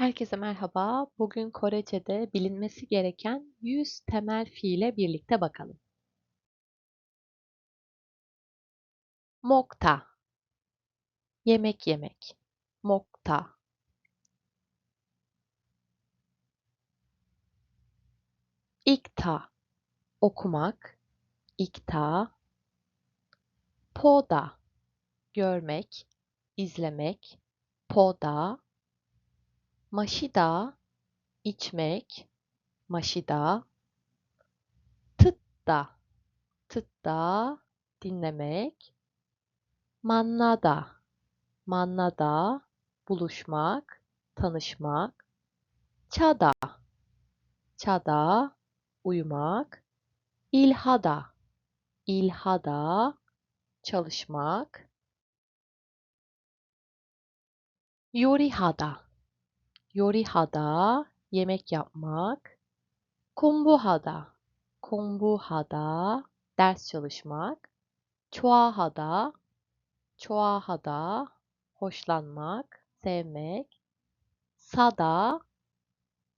Herkese merhaba. Bugün Korece'de bilinmesi gereken 100 temel fiile birlikte bakalım. Mokta yemek yemek. Mokta. İkta okumak. İkta. Poda görmek, izlemek. Poda. Maşida içmek, maşida. Tıtta tıtta dinlemek. Mannada mannada buluşmak, tanışmak. Çada çada uyumak. İlhada ilhada çalışmak. Yorihada yorihada yemek yapmak. Kombuhada kombuhada ders çalışmak. Çoahada çoahada hoşlanmak, sevmek. Sada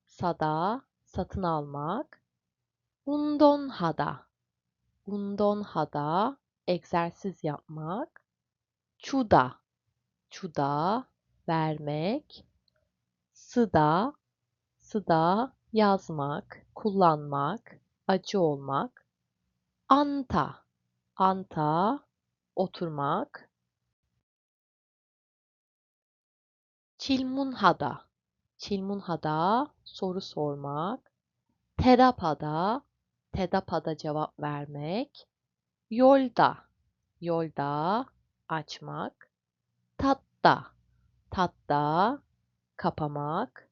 sada satın almak. Undonhada undonhada egzersiz yapmak. Çuda çuda vermek. Sıda sıda yazmak, kullanmak, acı olmak. Anta anta oturmak. Çilmunhada çilmunhada soru sormak. Tedapada tedapada cevap vermek. Yolda yolda açmak. Tatta tatta kapamak.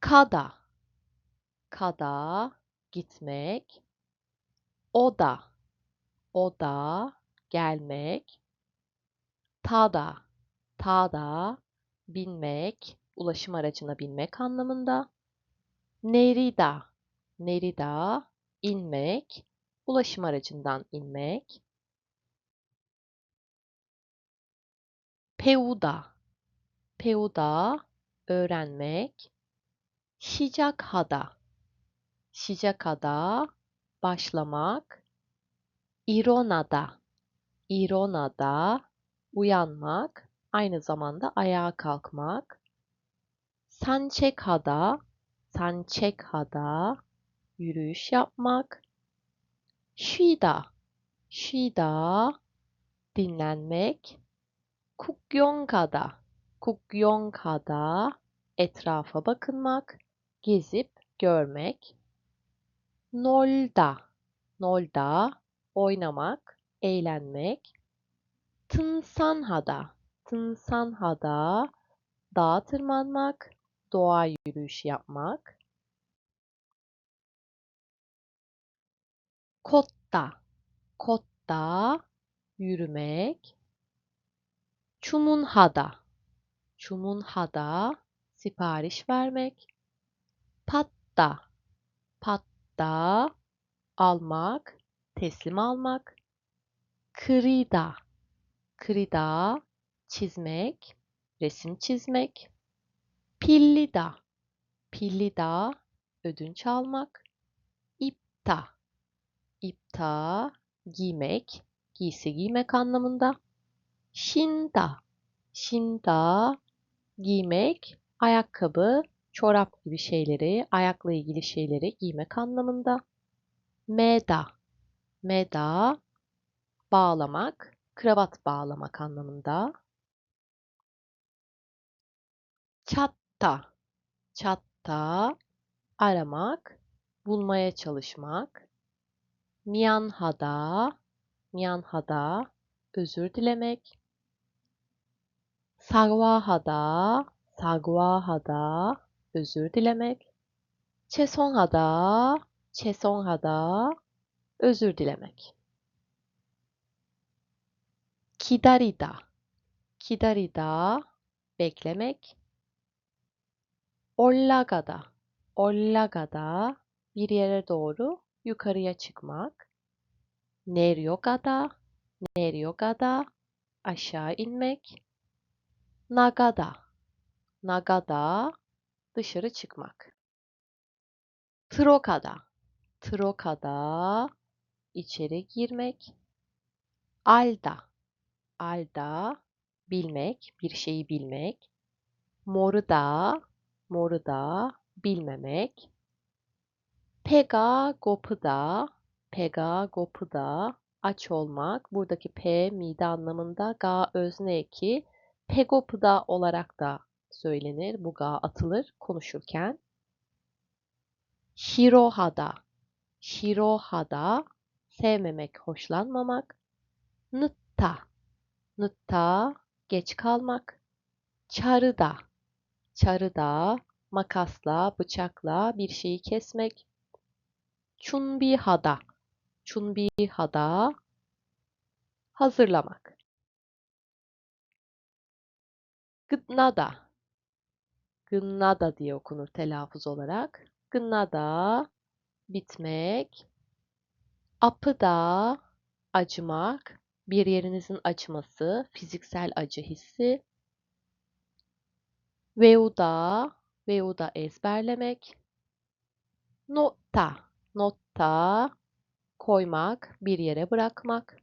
Kada kada gitmek. Oda oda gelmek. Tada tada binmek, ulaşım aracına binmek anlamında. Nerida nerida inmek, ulaşım aracından inmek. Peuda peuda öğrenmek. Şicakhada şicakhada başlamak. İronada ironada uyanmak, aynı zamanda ayağa kalkmak. Sançekhada sançekhada yürüyüş yapmak. Şida şida dinlenmek. Kukyongkada kukyongkada etrafa bakınmak, gezip görmek. Nolda nolda oynamak, eğlenmek. Tınsanhada tınsanhada dağa tırmanmak, doğa yürüyüşü yapmak. Kotta kotta yürümek. Çumunhada çumunhada sipariş vermek. Patta patta almak, teslim almak. Krida krida çizmek, resim çizmek. Pillida pillida ödünç almak. İpta ipta giymek, giysi giymek anlamında. Şinda şinda giymek, ayakkabı, çorap gibi şeyleri, ayakla ilgili şeyleri giymek anlamında. Meda meda bağlamak, kravat bağlamak anlamında. Çatta çatta aramak, bulmaya çalışmak. Miyanhada miyanhada özür dilemek. Sagvahada sagvahada özür dilemek. Çesonhada çesonhada özür dilemek. Kidarida kidarida beklemek. Ollagada ollagada bir yere doğru yukarıya çıkmak. Neryogada neryogada aşağı inmek. Nagada nagada dışarı çıkmak. Trokada, trokada içeri girmek. Alda, alda bilmek, bir şeyi bilmek. Moruda, moruda bilmemek. Pegagopıda, pegagopıda aç olmak. Buradaki P mide anlamında, ga özne eki. Pegopıda olarak da söylenir. Bu ga atılır konuşurken. Shirohada, shirohada sevmemek, hoşlanmamak. Nıtta, nıtta geç kalmak. Çarıda, çarıda makasla, bıçakla bir şeyi kesmek. Çunbihada, çunbihada hazırlamak. Gıdnada, gınnada diye okunur telaffuz olarak. Gınnada bitmek. Apıda acımak, bir yerinizin acıması, fiziksel acı hissi. Veuda, veuda ezberlemek. Nota, nota koymak, bir yere bırakmak.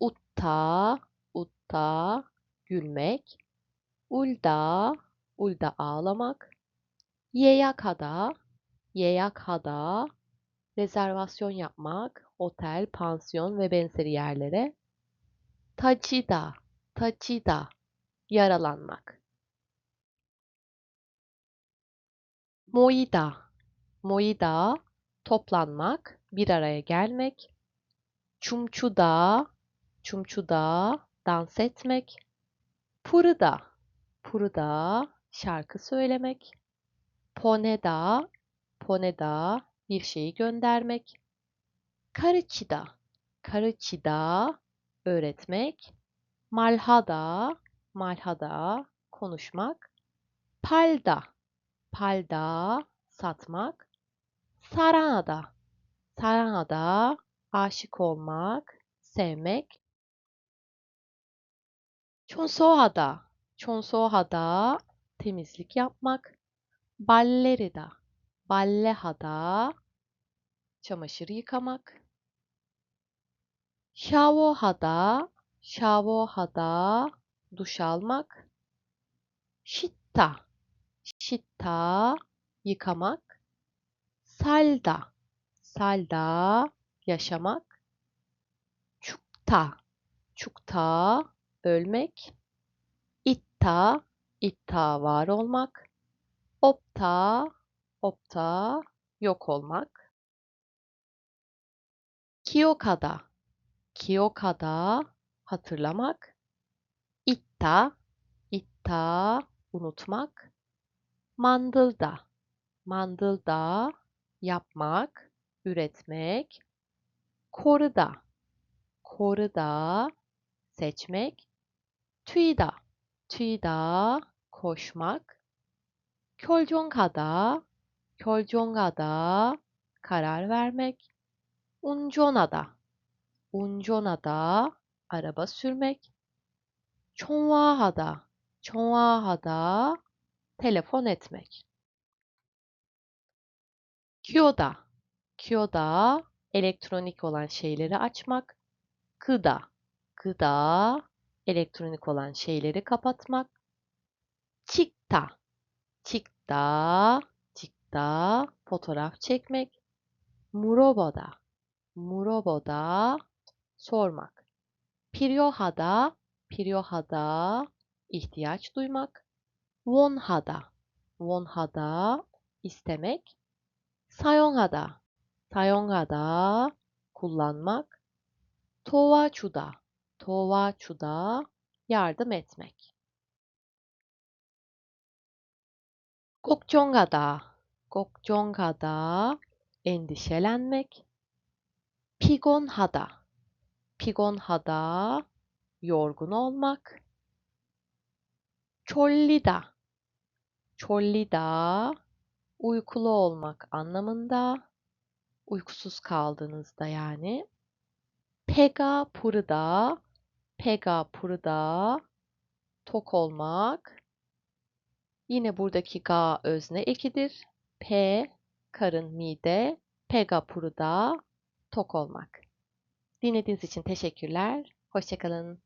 Utta, utta gülmek. Ulda, ulda ağlamak. Yeyakada, yeyakada rezervasyon yapmak, otel, pansiyon ve benzeri yerlere. Tacida, tacida yaralanmak. Moida, moida toplanmak, bir araya gelmek. Çumçuda, çumçuda dans etmek. Purıda, purıda şarkı söylemek. Poneda, poneda bir şeyi göndermek. Karıçida, karıçida öğretmek. Malhada, malhada konuşmak. Palda, palda satmak. Saranada, saranada aşık olmak, sevmek. Çonsohada, çonsohada temizlik yapmak. Ballerida, ballehada çamaşır yıkamak. Şavohada, şavohada duş almak. Şitta, şitta yıkamak. Salda, salda yaşamak. Çukta, çukta ölmek. İtta, itta var olmak. Opta, opta yok olmak. Kiyokada, kiyokada hatırlamak. İtta, itta unutmak. Mandılda, mandılda yapmak, üretmek. Koruda, koruda seçmek. Tüyda, tüyda koşmak. Kölcongada, kölcongada karar vermek. Unconada, unconada araba sürmek. Çonvahada, çonvahada telefon etmek. Kyoda, kyoda elektronik olan şeyleri açmak. Kıda, kıda elektronik olan şeyleri kapatmak. Çikta, çikta, çikta fotoğraf çekmek. Muroboda, muroboda sormak. Piryohada, piryohada ihtiyaç duymak. Wonhada, wonhada istemek. Sayonhada, sayonhada kullanmak. Towachuda, towachuda yardım etmek. Kokchongada, kokchongada endişelenmek. Pigonhada, pigonhada yorgun olmak. Çollida, çollida uykulu olmak anlamında. Uykusuz kaldığınızda yani. Pega purda, pega purda tok olmak. Yine buradaki ga özne ekidir. P, karın, mide, pega, da tok olmak. Dinlediğiniz için teşekkürler. Hoşçakalın.